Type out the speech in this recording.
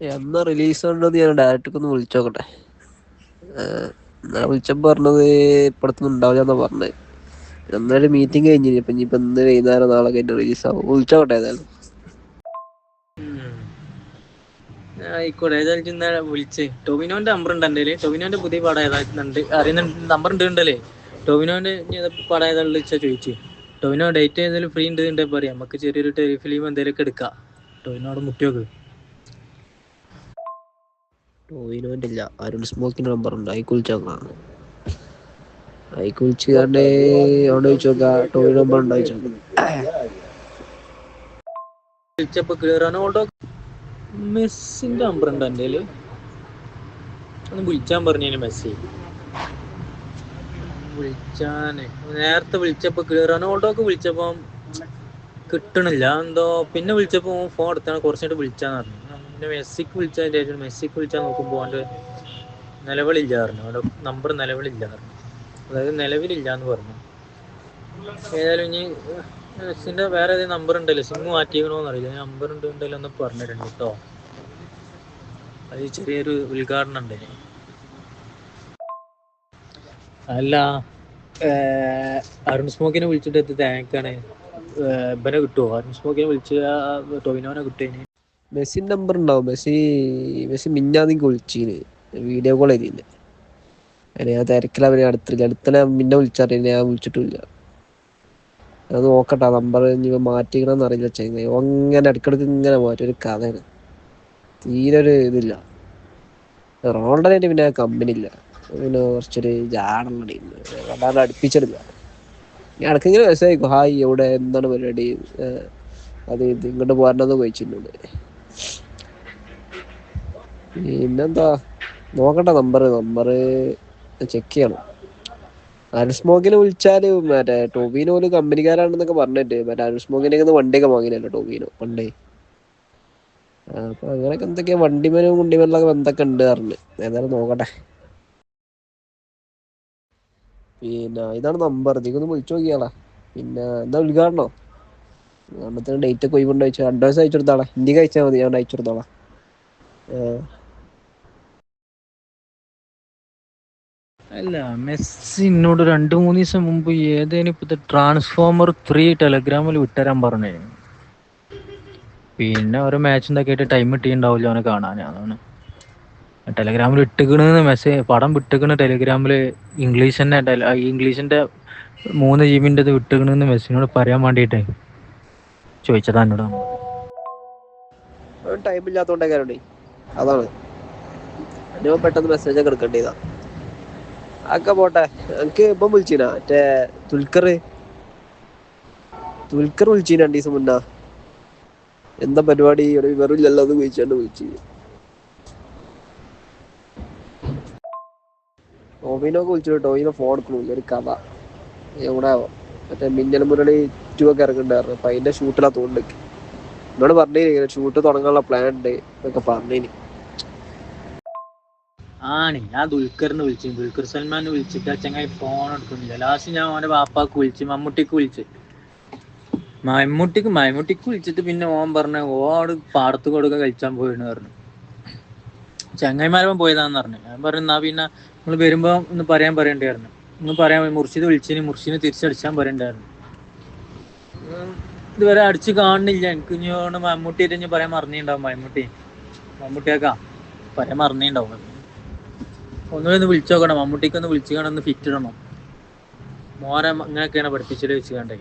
എന്നാ റിലീസ് ഉണ്ടോന്ന് ഞാൻ ഡയറക്ടർക്ക് ഒന്ന് വിളിച്ചോക്കട്ടെ. ഇന്നലെ വിളിച്ചപ്പോ പറഞ്ഞത് ഇപ്പടത്തൊന്നും ഉണ്ടാവില്ലന്നാ പറഞ്ഞത്. ഇന്നലെ മീറ്റിംഗ് കഴിഞ്ഞില്ല ഇപ്പൊ ഇനിയിപ്പോ ഇന്ന് വൈകുന്നേരം നാളെ കഴിഞ്ഞ റിലീസ് ആവും. വിളിച്ചോട്ടെ ഏതായാലും. ആയിക്കോട്ടെ. ടൊവിനോന്റെ നമ്പർ ഉണ്ട് എന്റെ ടൊവിനോന്റെ പുതിയ പടം ഏതാണ്ട് അറിയുന്ന നമ്പർ ഉണ്ട് ഉണ്ടല്ലേ ടൊവിനോന്റെ ടൊവിനോ ഡേറ്റ് ഫ്രീ ഉണ്ടെ പറയാം. നമുക്ക് ചെറിയൊരു ടെലിഫിലിം എന്തെങ്കിലുമൊക്കെ എടുക്കാം. ടൊവിനോട് മുട്ടിയോക്ക്. ടോയിനോന്റെ ഇല്ല അരുൺ സ്മോക്കിന്റെ നമ്പർ ഉണ്ട്. അയക്ക് വിളിച്ചോക്കാം അയക്ക് വിളിച്ച് അവിടെ ടോയിൻ നമ്പർ ഉണ്ടോ ക്ലിയർ നമ്പർ ഉണ്ട് ഒന്ന് പറഞ്ഞു നേരത്തെ വിളിച്ചപ്പോ റൊണാൾഡോക്ക് വിളിച്ചപ്പോ കിട്ടണില്ല. എന്തോ പിന്നെ വിളിച്ചപ്പോ ഫോൺ എടുത്താണ്. കുറച്ചായിട്ട് വിളിച്ചാന്ന് പറഞ്ഞു. പിന്നെ മെസ്സിക്ക് വിളിച്ചതിന്റെ ശേഷം മെസ്സിക്ക് വിളിച്ചാൽ നോക്കുമ്പോ അവന്റെ നിലവിളില്ല പറഞ്ഞു. അവന്റെ നമ്പർ നിലവിളില്ല പറഞ്ഞു. അതായത് നിലവിലില്ല എന്ന് പറഞ്ഞു. ഏതായാലും ഇനി മെസ്സിന്റെ വേറെ ഏതെങ്കിലും നമ്പർ ഉണ്ടല്ലോ? സിമ്മ് മാറ്റിയിരിക്കണോന്ന് അറിയില്ല നമ്പർ ഉണ്ട് ഉണ്ടല്ലോ ഒന്ന് പറഞ്ഞിട്ടുണ്ട് കേട്ടോ. അത് ചെറിയൊരു ഉദ്ഘാടനം ഉണ്ട് അല്ല അരുൺ സ്മോക്കിനെ വിളിച്ചിട്ട് എത്തി താങ്കാണ് ഇവനെ കിട്ടുമോ അരുൺ സ്മോക്കിനെ വിളിച്ച് ടൊവിനോനെ കിട്ടും മെസ്സിന്റെ നമ്പർ ഉണ്ടാവും മെസ്സി മെസ്സി മിഞ്ഞാന്ന് എനിക്ക് വിളിച്ചീന്. വീഡിയോ കോൾ ചെയ്തില്ല അതിന് ഞാൻ തിരക്കില അവനെ അടുത്തില്ല. അടുത്തന്നെ മിന്നെ വിളിച്ചറിയ. ഞാൻ വിളിച്ചിട്ടില്ല അത് നോക്കട്ടെ. നമ്പർ ഇനി മാറ്റിക്കണമെന്ന് അറിയില്ല. ചെയ്യുന്നത് അങ്ങനെ ഇടക്കിടക്ക് ഇങ്ങനെ മാറ്റും. ഒരു കഥയാണ്. തീരെ ഒരു ഇതില്ല. റോണ്ടനായിട്ട് പിന്നെ കമ്പനി ഇല്ല. പിന്നെ കുറച്ചൊരു ജാടുള്ള ടീം ഞാൻ ഇടയ്ക്ക് ഇങ്ങനെ മെസ്സേജ് ഹായ് എവിടെ? എന്താണ് പരിപാടി? അത് ഇത് ഇങ്ങോട്ട് പോരണമെന്ന് ചോദിച്ചിട്ടുണ്ട്. പിന്നെന്താ? നോക്കട്ടെ നമ്പർ നമ്പർ ചെക്ക് ചെയ്യണം. അരുസ്മോക്കിനെ വിളിച്ചാൽ മറ്റേ ടോബിനോ ഒരു കമ്പനിക്കാരാണെന്നൊക്കെ പറഞ്ഞിട്ട് മറ്റേ അരുസ്മോക്കിനെ വണ്ടിയൊക്കെ വാങ്ങിനല്ലോ ടോബിനോ പണ്ടേ. ആ, അപ്പൊ അങ്ങനെയൊക്കെ എന്തൊക്കെയാ? വണ്ടിമനും കുണ്ടിമേലൊക്കെ എന്തൊക്കെ ഉണ്ട് പറഞ്ഞു. ഏതായാലും നോക്കട്ടെ. പിന്നെ ഇതാണ് നമ്പർ. നീക്കൊന്ന് വിളിച്ചു നോക്കിയാളാ. പിന്നെ എന്താ ഉദ്ഘാടനോ? അന്നത്തെ ഡേറ്റ് ഒക്കെ ഒഴിവുണ്ടോ ചോദിച്ചാൽ അഡ്വാൻസ് അയച്ചു കൊടുത്താളെ ഇന്ത്യയ്ക്ക് മതി. ഞാൻ അയച്ചു അല്ല മെസ്സി എന്നോട് രണ്ട് മൂന്ന് ദിവസം മുമ്പ് ഏതേനും ഇപ്പത്തെ ട്രാൻസ്ഫോമർ ത്രീ ടെലഗ്രാമിൽ വിട്ടരാൻ പറഞ്ഞു. പിന്നെ ഓരോ മാച്ച് ഉണ്ടാക്കിയിട്ട് ടൈം കിട്ടിയിട്ടുണ്ടാവില്ല അവനെ കാണാൻ അതാണ്. ടെലഗ്രാമിൽ ഇട്ടുകണെന്ന് മെസ്സേജ് പടം വിട്ടുകണ് ടെലഗ്രാമിൽ ഇംഗ്ലീഷ് തന്നെ ഇംഗ്ലീഷിന്റെ മൂന്ന് ജി ഇത് വിട്ടുകണെന്ന് മെസ്സിനോട് പറയാൻ വേണ്ടിയിട്ട് ചോദിച്ചതാ എന്നോട് ടൈം ഇല്ലാത്തോണ്ടേ കാരണേ അതാണ്. ഞാൻ പെട്ടെന്ന് മെസ്സേജ് ഒക്കെ എടുക്കേണ്ടതാ അതൊക്കെ പോട്ടെ. എനിക്ക് ഇപ്പം വിളിച്ചീനാ. മറ്റേ തുൽക്കർ തുൽക്കർ വിളിച്ചീന രണ്ടു ദിവസം മുന്നാ. എന്താ പരിപാടി? ഇവിടെ വിവരമില്ലല്ലോ എന്ന് ചോദിച്ചാണ്ട് വിളിച്ചു ടോവിനൊക്കെ വിളിച്ചു ടോവിനോ ഫോൺ എടുക്കണില്ല ഒരു കഥ. എവിടെ ആവാം മറ്റേ മിന്നൽ മുരളി ടു ഒക്കെ ഇറങ്ങുന്നുണ്ടായിരുന്നു. അപ്പൊ അതിന്റെ ഷൂട്ടിലാ തോന്നുന്നു എന്നോട് പറഞ്ഞിനി ഇങ്ങനെ ഷൂട്ട് തുടങ്ങാനുള്ള പ്ലാൻ ഉണ്ട് എന്നൊക്കെ പറഞ്ഞിനി. ആണ് ഞാൻ ദുൽഖറിന് വിളിച്ചു. ദുൽഖർ സൽമാനെ വിളിച്ചിട്ട് ചങ്ങായി ഫോൺ എടുക്കുന്നില്ല. ലാസ്റ്റ് ഞാൻ അവന്റെ വാപ്പാക്ക് വിളിച്ച് മമ്മൂട്ടിക്ക് വിളിച്ച്. മമ്മൂട്ടിക്ക് മമ്മൂട്ടിക്ക് വിളിച്ചിട്ട് പിന്നെ ഓൻ പറഞ്ഞു ഓട് പാടത്ത് കൊടുക്കാൻ കഴിച്ചാൻ പോയിന്ന് പറഞ്ഞു. ചങ്ങായിമാരവൻ പോയതാന്ന് പറഞ്ഞു. ഞാൻ പറഞ്ഞു എന്നാ പിന്നെ നിങ്ങൾ വരുമ്പോ ഒന്ന് പറയാൻ പറയണ്ടായിരുന്നു. ഒന്ന് പറയാൻ മുർഷിദ് വിളിച്ചിന് മുർഷിനെ തിരിച്ചടിച്ചാൻ പറയണ്ടായിരുന്നു. ഇതുവരെ അടിച്ച് കാണുന്നില്ല. എനിക്ക് ഇനി മമ്മൂട്ടി ഇനി പറയാൻ മറന്നിണ്ടാവും മമ്മൂട്ടി. മമ്മൂട്ടിയൊക്കെ പറയാൻ മറന്നിണ്ടാവും ഒന്നുകൂടി ഒന്ന് വിളിച്ചു നോക്കണം. മമ്മൂട്ടിക്ക് ഒന്ന് വിളിച്ചു കാണാൻ ഒന്ന് ഫിറ്റ് ഇടണം. മോനെ ഇങ്ങനെയൊക്കെയാണ് പഠിപ്പിച്ചിട്ട് വെച്ച് കണ്ടേ